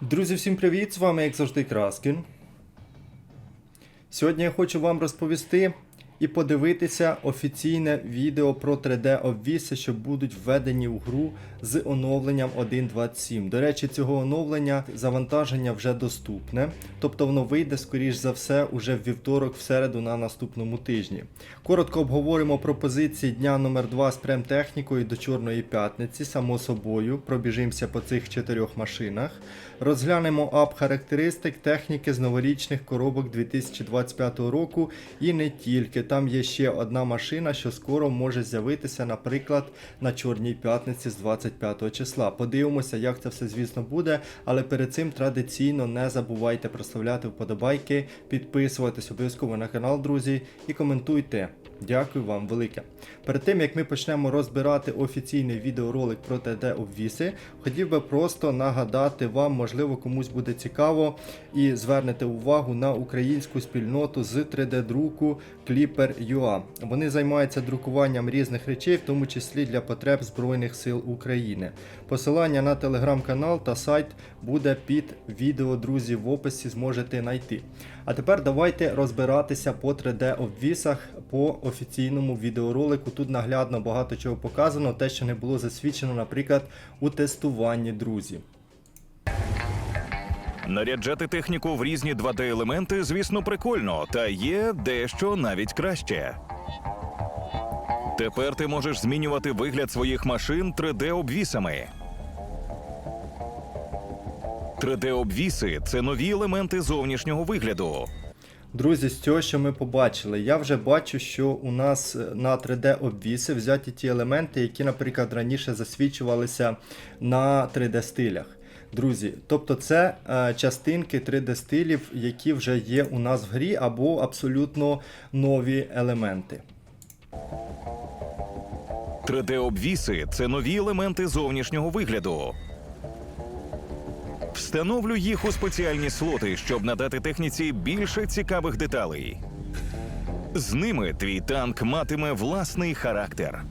Друзі, всім привіт! З вами, як завжди, Краскін. Сьогодні я хочу вам розповісти і подивитися офіційне відео про 3D-обвіси, що будуть введені в гру з оновленням 1.27. До речі, цього оновлення завантаження вже доступне, тобто воно вийде, скоріш за все, уже в вівторок, в середу на наступному тижні. Коротко обговоримо пропозиції дня номер 2 з прем-технікою до Чорної п'ятниці, само собою. Пробіжимося по цих чотирьох машинах. Розглянемо ап характеристик техніки з новорічних коробок 2025 року і не тільки. Там є ще одна машина, що скоро може з'явитися, наприклад, на Чорній п'ятниці з 25 числа. Подивимося, як це все, звісно, буде. Але перед цим традиційно не забувайте проставляти вподобайки, підписуватись обов'язково на канал, друзі, і коментуйте. Дякую вам велике. Перед тим як ми почнемо розбирати офіційний відеоролик про 3D обвіси, хотів би просто нагадати вам, можливо, комусь буде цікаво і звернете увагу на українську спільноту з 3D-друку Clipper.ua. Вони займаються друкуванням різних речей, в тому числі для потреб Збройних сил України. Посилання на телеграм-канал та сайт буде під відео, друзі, в описі зможете знайти. А тепер давайте розбиратися по 3D-обвісах по офіційному відеоролику. Тут наглядно багато чого показано, те, що не було засвідчено, наприклад, у тестуванні, друзі. Наряджати техніку в різні 2D-елементи, звісно, прикольно, та є дещо навіть краще. Тепер ти можеш змінювати вигляд своїх машин 3D-обвісами. 3D-обвіси це нові елементи зовнішнього вигляду. Друзі, з цього, що ми побачили, я вже бачу, що у нас е, на 3D-обвіси взяті ті елементи, які, наприклад, раніше засвідчувалися на 3D-стилях. Друзі, тобто це е, частинки 3D-стилів, які вже є у нас в грі, або абсолютно нові елементи. 3D-обвіси це нові елементи зовнішнього вигляду. Встановлю їх у спеціальні слоти, щоб надати техніці більше цікавих деталей. З ними твій танк матиме власний характер.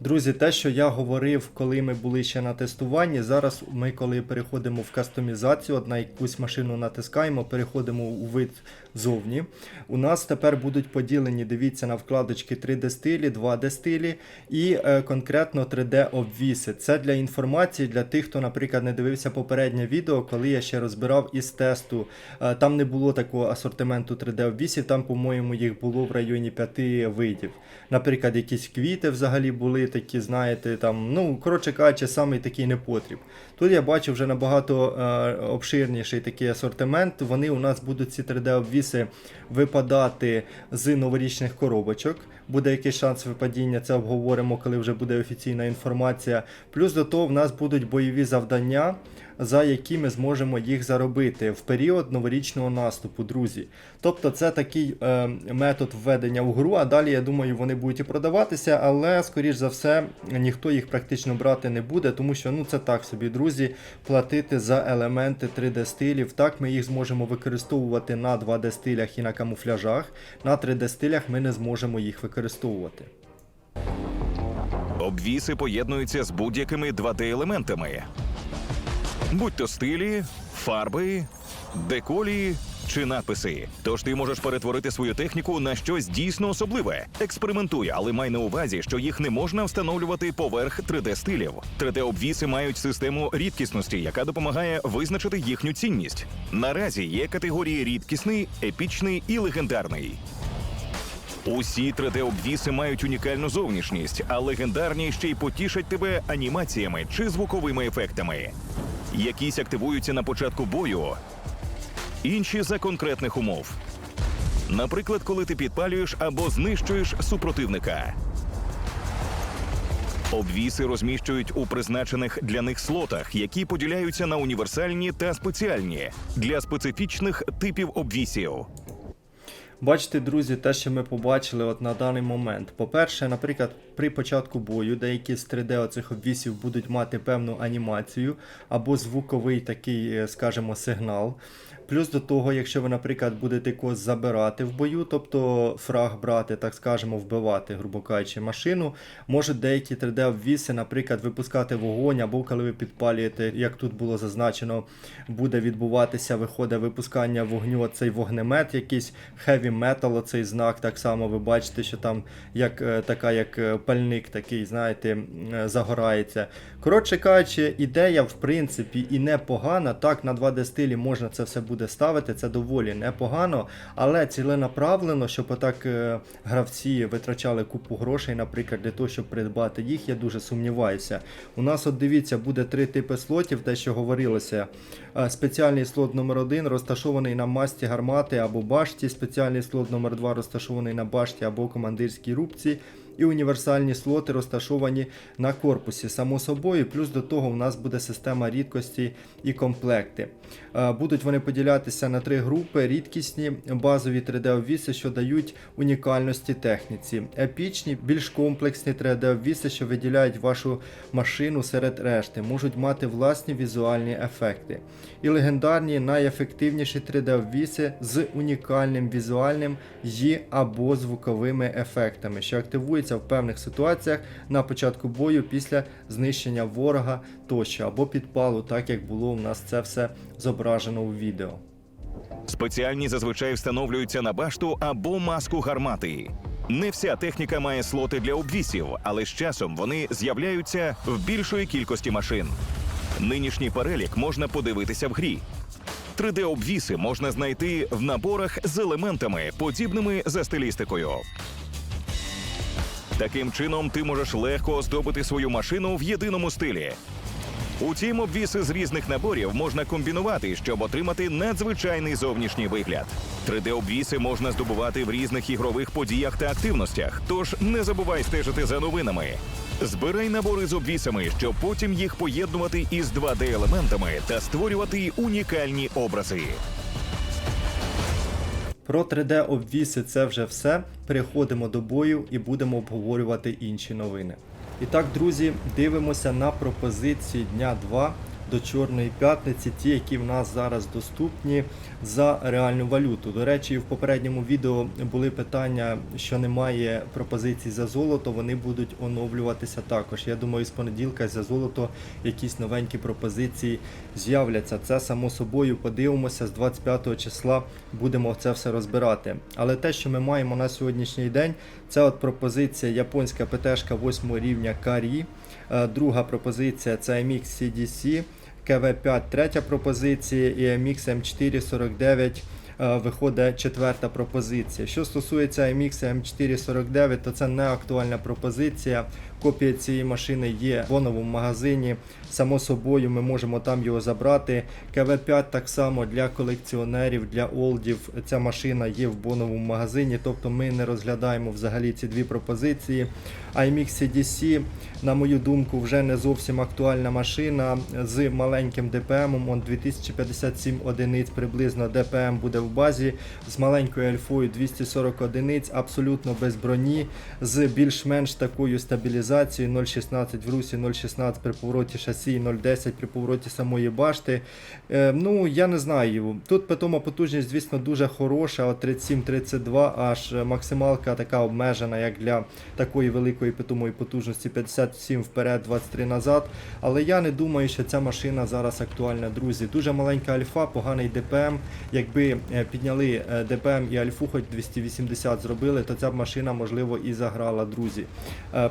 Друзі, те, що я говорив, коли ми були ще на тестуванні, зараз ми, коли переходимо в кастомізацію, на якусь машину натискаємо, переходимо у вид зовні. У нас тепер будуть поділені, дивіться, на вкладочки 3D стилі, 2D стилі і е, конкретно 3D обвіси. Це для інформації для тих, хто, наприклад, не дивився попереднє відео, коли я ще розбирав із тесту. Е, там не було такого асортименту 3D обвісів, там, по-моєму, їх було в районі 5 видів. Наприклад, якісь квіти взагалі були такі, знаєте, там, ну, коротше кажучи, самий такий непотріб. Тут я бачу вже набагато е, обширніший такий асортимент. Вони у нас будуть ці 3D-обвіси випадати з новорічних коробочок. Буде якийсь шанс випадіння, це обговоримо, коли вже буде офіційна інформація. Плюс до того в нас будуть бойові завдання, за які ми зможемо їх заробити в період новорічного наступу, друзі. Тобто це такий е, метод введення в гру, а далі, я думаю, вони будуть і продаватися, але, скоріш за все, ніхто їх практично брати не буде, тому що ну, це так собі, друзі, платити за елементи 3D стилів. Так, ми їх зможемо використовувати на 2D стилях і на камуфляжах. На 3D стилях ми не зможемо їх використовувати. Обвіси поєднуються з будь-якими 2D-елементами. Будь то стилі, фарби, деколі чи надписи. Тож ти можеш перетворити свою техніку на щось дійсно особливе. Експериментуй, але май на увазі, що їх не можна встановлювати поверх 3D-стилів. 3D-обвіси мають систему рідкісності, яка допомагає визначити їхню цінність. Наразі є категорії рідкісний, епічний і легендарний. Усі 3D-обвіси мають унікальну зовнішність, а легендарні ще й потішать тебе анімаціями чи звуковими ефектами. Якісь активуються на початку бою, інші за конкретних умов. Наприклад, коли ти підпалюєш або знищуєш супротивника. Обвіси розміщують у призначених для них слотах, які поділяються на універсальні та спеціальні для специфічних типів обвісів. Бачите, друзі, те, що ми побачили от на даний момент. По-перше, наприклад, при початку бою деякі з 3D оцих обвісів будуть мати певну анімацію або звуковий такий, е, скажімо, сигнал. Плюс до того, якщо ви, наприклад, будете когось забирати в бою, тобто фраг брати, так скажемо, вбивати, грубо кажучи, машину, можуть деякі 3D-обвіси, наприклад, випускати вогонь, або коли ви підпалюєте, як тут було зазначено, буде відбуватися, виходить випускання вогню, оцей вогнемет, якийсь heavy metal, оцей знак, так само ви бачите, що там як е, така, як е, пальник такий, знаєте, е, загорається. Коротше кажучи, ідея, в принципі, і непогана. Так, на 2D стилі можна це все буде ставити, це доволі непогано, але ціленаправлено, щоб отак е, гравці витрачали купу грошей, наприклад, для того, щоб придбати їх, я дуже сумніваюся. У нас, от дивіться, буде три типи слотів, те, що говорилося. Е, Спеціальний слот номер 1 розташований на масті гармати або башті, спеціальний слот номер 2 розташований на башті або командирській рубці. І універсальні слоти розташовані на корпусі. Само собою, плюс до того у нас буде система рідкості і комплекти. Е, Будуть вони поділятися на три групи: рідкісні, базові 3D-обвіси, що дають унікальності техніці, епічні, більш комплексні 3D-обвіси, що виділяють вашу машину серед решти, можуть мати власні візуальні ефекти. І легендарні найефективніші 3D-обвіси з унікальним візуальним і або звуковими ефектами, що активуються в певних ситуаціях на початку бою після знищення ворога тощо, або підпалу, так як було у нас це все зображено у відео. Спеціальні зазвичай встановлюються на башту або маску гармати. Не вся техніка має слоти для обвісів, але з часом вони з'являються в більшої кількості машин. Нинішній перелік можна подивитися в грі. 3D-обвіси можна знайти в наборах з елементами, подібними за стилістикою. Таким чином, ти можеш легко оздобити свою машину в єдиному стилі. Утім, обвіси з різних наборів можна комбінувати, щоб отримати надзвичайний зовнішній вигляд. 3D-обвіси можна здобувати в різних ігрових подіях та активностях, тож не забувай стежити за новинами. Збирай набори з обвісами, щоб потім їх поєднувати із 2D-елементами та створювати унікальні образи. Про 3D-обвіси це вже все. Переходимо до бою і будемо обговорювати інші новини. І так, друзі, дивимося на пропозиції дня 2 до Чорної п'ятниці, ті, які в нас зараз доступні за реальну валюту. До речі, в попередньому відео були питання, що немає пропозицій за золото, вони будуть оновлюватися також. Я думаю, з понеділка за золото якісь новенькі пропозиції з'являться. Це само собою подивимося з 25 числа будемо це все розбирати. Але те, що ми маємо на сьогоднішній день, це от пропозиція японська ПТшка 8 рівня Карі. Е, Друга пропозиція це MX CDC, КВ5 третя пропозиція і MX M449 е, виходить четверта пропозиція. Що стосується MX M449, то це не актуальна пропозиція. Копія цієї машини є в боновому магазині. Само собою, ми можемо там його забрати. КВ5 так само для колекціонерів, для олдів. Ця машина є в боновому магазині, тобто ми не розглядаємо взагалі ці дві пропозиції. IMX CDC, на мою думку, вже не зовсім актуальна машина з маленьким ДПМом. Он 2057 одиниць приблизно ДПМ буде в базі, з маленькою альфою 240 одиниць, абсолютно без броні, з більш-менш такою стабілізацією 0,16 в русі, 0,16 при повороті шасі, 0,10 при повороті самої башти. Е, ну, я не знаю. Тут питома потужність, звісно, дуже хороша, от 37-32, аж максималка така обмежена, як для такої великої питомої потужності 57 вперед, 23 назад. Але я не думаю, що ця машина зараз актуальна, друзі. Дуже маленька альфа, поганий ДПМ. Якби е, підняли е, ДПМ і альфу хоч 280 зробили, то ця машина, можливо, і заграла, друзі. Е,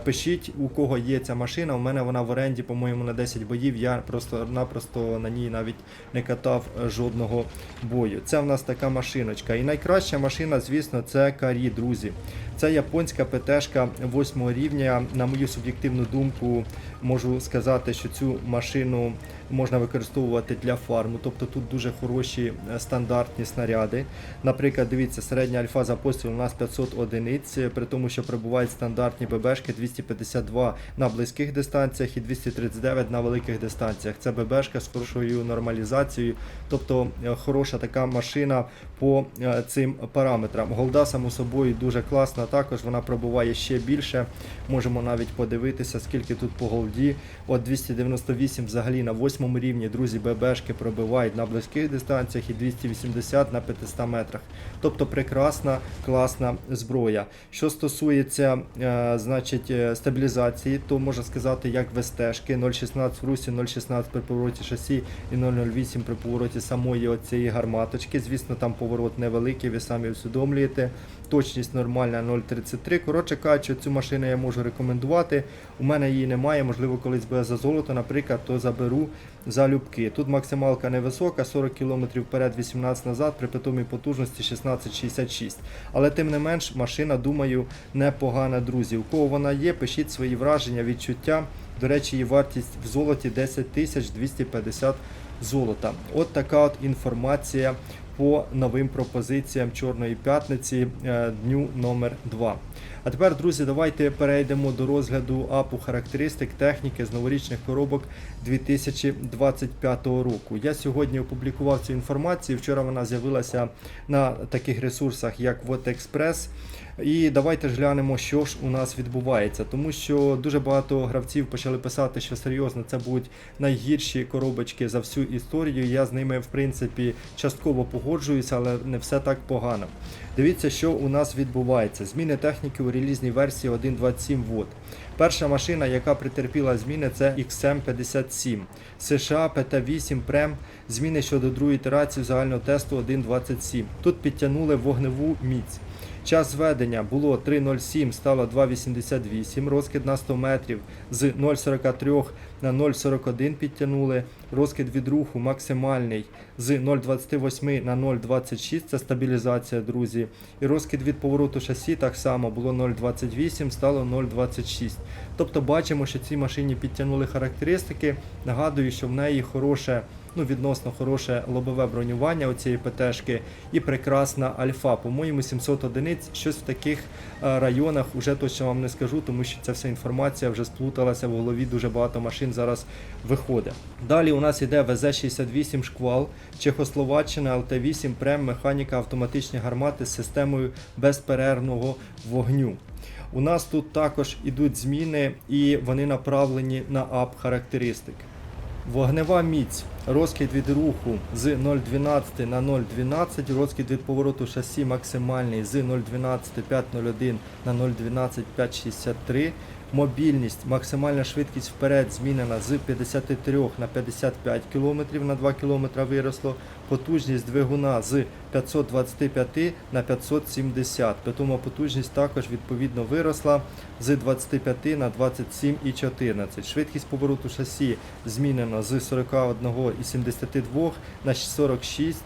Пишіть, у кого є ця машина. У мене вона в оренді, по-моєму, на 10 боїв. Я просто-напросто на ній навіть не катав е, жодного бою. Це в нас така машиночка. І найкраща машина, звісно, це Карі, друзі. Це японська ПТшка 8 рівня. На мою суб'єктивну думку, можу сказати, що цю машину можна використовувати для фарму. Тобто тут дуже хороші е, стандартні снаряди. Наприклад, дивіться, середня альфа за постріл у нас 500 одиниць, при тому, що прибувають стандартні ББшки 252 на близьких дистанціях і 239 на великих дистанціях. Це ББшка з хорошою нормалізацією, тобто е, хороша така машина по е, цим параметрам. Голда, само собою, дуже класна, також вона пробуває ще більше. Можемо навіть подивитися, скільки тут по голді. От 298 взагалі на восьмому рівні, друзі, ББшки пробивають на близьких дистанціях і 280 на 500 метрах. Тобто прекрасна, класна зброя. Що стосується е, значить, е, стабілізації, то можна сказати, як в СТшки 0,16 в русі, 0,16 при повороті шасі і 0,08 при повороті самої оцієї гарматочки. Звісно, там поворот невеликий, ви самі усвідомлюєте. Точність нормальна 0,33. Коротше кажучи, цю машину я можу рекомендувати. У мене її немає, можливо, колись буде за золото, наприклад, то заберу залюбки. Тут максималка невисока, 40 км вперед, 18 назад, при питомій потужності 16,66. Але тим не менш, машина, думаю, непогана, друзі. У кого вона є, пишіть свої враження, відчуття. До речі, її вартість в золоті 10 250 золота. От така от інформація по новим пропозиціям Чорної п'ятниці е, дню номер 2. А тепер, друзі, давайте перейдемо до розгляду апу характеристик техніки з новорічних коробок 2025 року. Я сьогодні опублікував цю інформацію. Вчора вона з'явилася на таких ресурсах, як WhatExpress. І давайте ж глянемо, що ж у нас відбувається, тому що дуже багато гравців почали писати, що серйозно це будуть найгірші коробочки за всю історію. Я з ними, в принципі, частково погоджуюся, але не все так погано. Дивіться, що у нас відбувається. Зміни техніки у релізній версії 1.27 вод. Перша машина, яка претерпіла зміни, це XM57. США PT8 Prem. Зміни щодо другої ітерації загального тесту 1.27. Тут підтягнули вогневу міць. Час зведення було 3.07, стало 2.88, розкид на 100 метрів з 0.43 на 0.41 підтягнули. Розкид від руху максимальний з 0.28 на 0.26, це стабілізація, друзі. І розкид від повороту шасі так само було 0.28, стало 0.26. Тобто бачимо, що цій машині підтягнули характеристики. Нагадую, що в неї хороше ну, відносно хороше лобове бронювання оцієї ПТшки і прекрасна альфа. По-моєму, 700 одиниць. Щось в таких е, районах уже точно вам не скажу, тому що ця вся інформація вже сплуталася в голові. Дуже багато машин зараз виходить. Далі у нас іде ВЗ-68 шквал, Чехословаччина, ЛТ-8, Прем, механіка, автоматичні гармати з системою безперервного вогню. У нас тут також ідуть зміни і вони направлені на ап характеристик. Вогнева міць, розкид від руху з 0,12 на 0,12, розкид від повороту шасі максимальний з 0,12 5,01 на 0,12 5,63. Мобільність, максимальна швидкість вперед змінена з 53 на 55 км на 2 км виросло. Потужність двигуна з 525 на 570. Питома потужність також відповідно виросла з 25 на 27,14. Швидкість повороту шасі змінено з 41,72 на 46.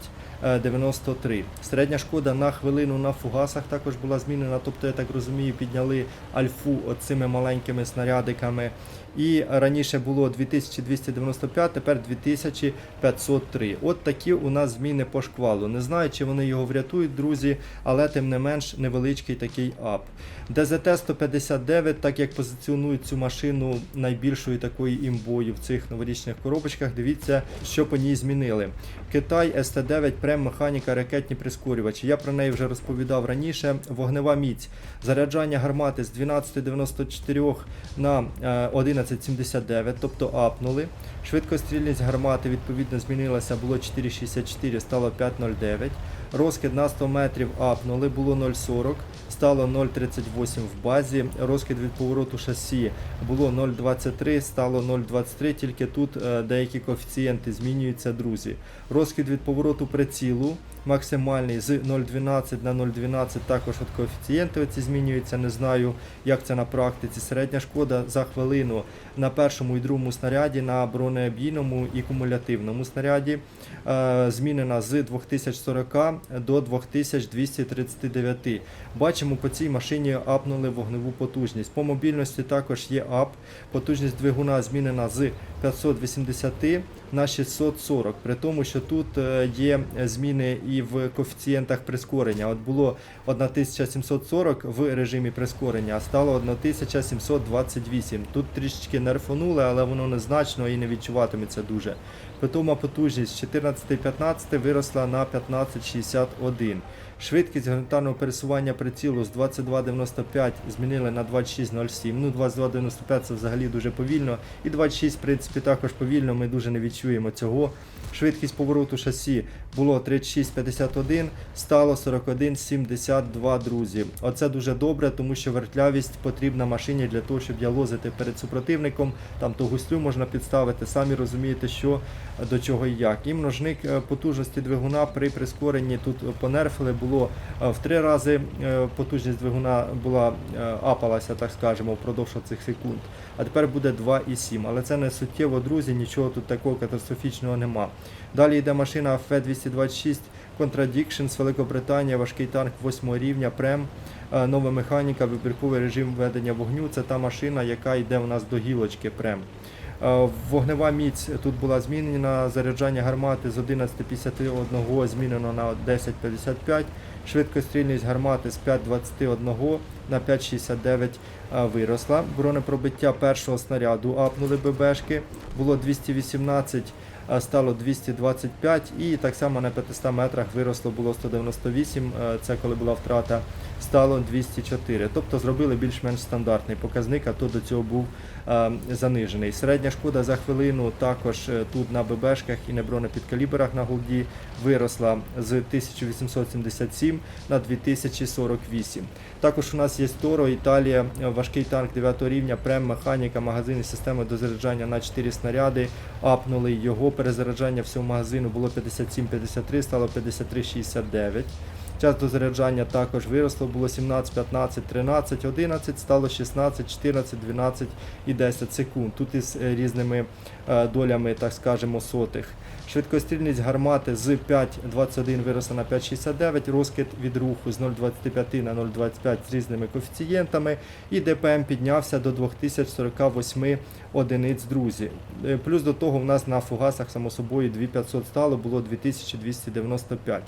Е, 93. Середня шкода на хвилину на фугасах також була змінена. Тобто, я так розумію, підняли альфу оцими маленькими снарядиками. І раніше було 2295, тепер 2503. От такі у нас зміни по шквалу. Не знаю, чи вони його врятують, друзі, але тим не менш невеличкий такий ап. ДЗТ 159, так як позиціонують цю машину найбільшою такою імбою в цих новорічних коробочках, дивіться, що по ній змінили. Китай СТ9 Прем механіка ракетні прискорювачі. Я про неї вже розповідав раніше. Вогнева міць. Заряджання гармати з 12,94 на е, 11,79, тобто апнули. Швидкострільність гармати відповідно змінилася, було 4,64, стало 5,09. Розкид на 100 метрів апнули, було 0,40, стало 0,38 в базі. Розкид від повороту шасі було 0,23, стало 0,23, тільки тут е, деякі коефіцієнти змінюються, друзі. Розкид від повороту прицілу максимальний з 0,12 на 0,12 також от коефіцієнти оці змінюються. Не знаю, як це на практиці. Середня шкода за хвилину на першому і другому снаряді, на бронеобійному і кумулятивному снаряді е, змінена з 2040 до 2239. Бачимо, по цій машині апнули вогневу потужність. По мобільності також є ап. Потужність двигуна змінена з 580 на 640, при тому, що тут е, є зміни і в коефіцієнтах прискорення. От було 1740 в режимі прискорення, а стало 1728. Тут трішечки нерфонули, але воно незначно і не відчуватиметься дуже. Питома потужність 14,15 виросла на 1561. Швидкість горизонтального пересування прицілу з 22.95 змінили на 26.07. Ну, 22.95 це взагалі дуже повільно. І 26, в принципі, також повільно. Ми дуже не відчуємо цього. Швидкість повороту шасі було 36.51, стало 41.72, друзі. Оце дуже добре, тому що вертлявість потрібна машині для того, щоб ялозити перед супротивником. Там то гуслю можна підставити, самі розумієте, що до чого і як. І множник е, потужності двигуна при прискоренні тут понерфили було е, в три рази е, потужність двигуна була е, апалася, так скажемо, впродовж цих секунд. А тепер буде 2,7. Але це не суттєво, друзі, нічого тут такого катастрофічного нема. Далі йде машина F226 Contradiction з Великобританії, важкий танк 8 рівня, прем. Нова механіка, вибірковий режим ведення вогню. Це та машина, яка йде у нас до гілочки прем. Е, Вогнева міць тут була змінена, заряджання гармати з 11.51 змінено на 10.55, швидкострільність гармати з 5.21 на 5.69 е, виросла. Бронепробиття першого снаряду апнули ББшки, було 218, а стало 225 і так само на 500 метрах виросло було 198, е, це коли була втрата, стало 204. Тобто зробили більш-менш стандартний показник, а то до цього був е, занижений. Середня шкода за хвилину також е, тут на ББшках і на бронепідкаліберах на голді виросла з 1877 на 2048. Також у нас є Торо, Італія, е, важкий танк 9 рівня, прем, механіка, магазин системи дозаряджання на 4 снаряди. Апнули його. Перезаряджання всього магазину було 57-53, стало 53-69. Час дозаряджання також виросло, було 17, 15, 13, 11, стало 16, 14, 12 і 10 секунд. Тут із е, різними е, долями, так скажемо, сотих. Швидкострільність гармати з 5,21 виросла на 5,69, розкид від руху з 0,25 на 0,25 з різними коефіцієнтами, і ДПМ піднявся до 2048 одиниць, друзі. Е, Плюс до того в нас на фугасах, само собою, 2500 стало, було 2295.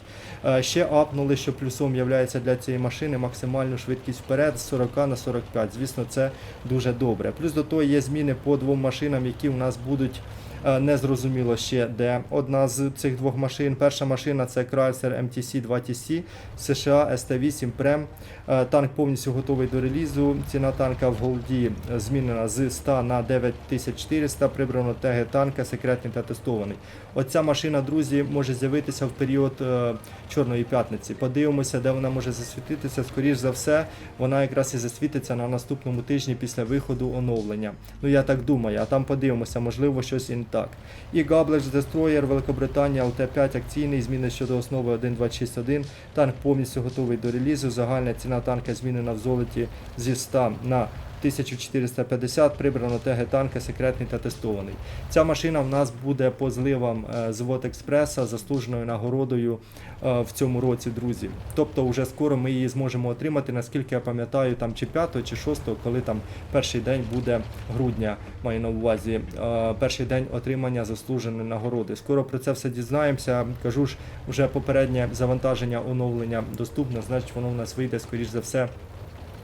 Е, Ще апнули, що плюсом є для цієї машини максимальну швидкість вперед з 40 на 45. Звісно, це дуже добре. Плюс до того є зміни по двом машинам, які у нас будуть. Е, Не зрозуміло ще де одна з цих двох машин. Перша машина це Chrysler MTC 2TC США ST8 Prem. Е, Танк повністю готовий до релізу. Ціна танка в голді змінена з 100 на 9400. Прибрано теги танка, секретний та тестований. Оця машина, друзі, може з'явитися в період е, Чорної п'ятниці. Подивимося, де вона може засвітитися. Скоріш за все, вона якраз і засвітиться на наступному тижні після виходу оновлення. Ну я так думаю, а там подивимося, можливо, щось так. І Gablers Destroyer Великобританія ЛТ5 акційний, зміни щодо основи 1.261. Танк повністю готовий до релізу. Загальна ціна танка змінена в золоті зі 100 на 1450 прибрано теги танка, секретний та тестований. Ця машина в нас буде по зливам е, з Вот Експреса заслуженою нагородою е, в цьому році, друзі. Тобто, вже скоро ми її зможемо отримати, наскільки я пам'ятаю, там чи 5 чи 6, коли там перший день буде грудня, маю на увазі, е, перший день отримання заслуженої нагороди. Скоро про це все дізнаємося. Кажу ж, вже попереднє завантаження оновлення доступне, значить воно в нас вийде скоріш за все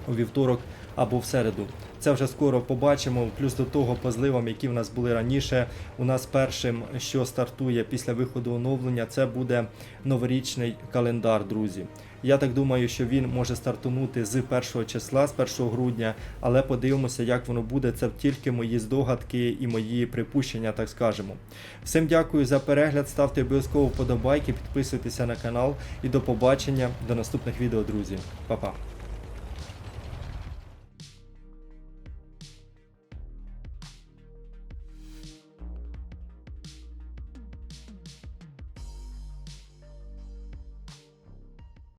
у вівторок або в середу. Це вже скоро побачимо. Плюс до того, по зливам, які в нас були раніше. У нас першим, що стартує після виходу оновлення, це буде новорічний календар, друзі. Я так думаю, що він може стартунути з 1 числа, з 1 грудня, але подивимося, як воно буде. Це тільки мої здогадки і мої припущення, так скажемо. Всім дякую за перегляд. Ставте обов'язково вподобайки, підписуйтеся на канал і до побачення до наступних відео, друзі. Па-па.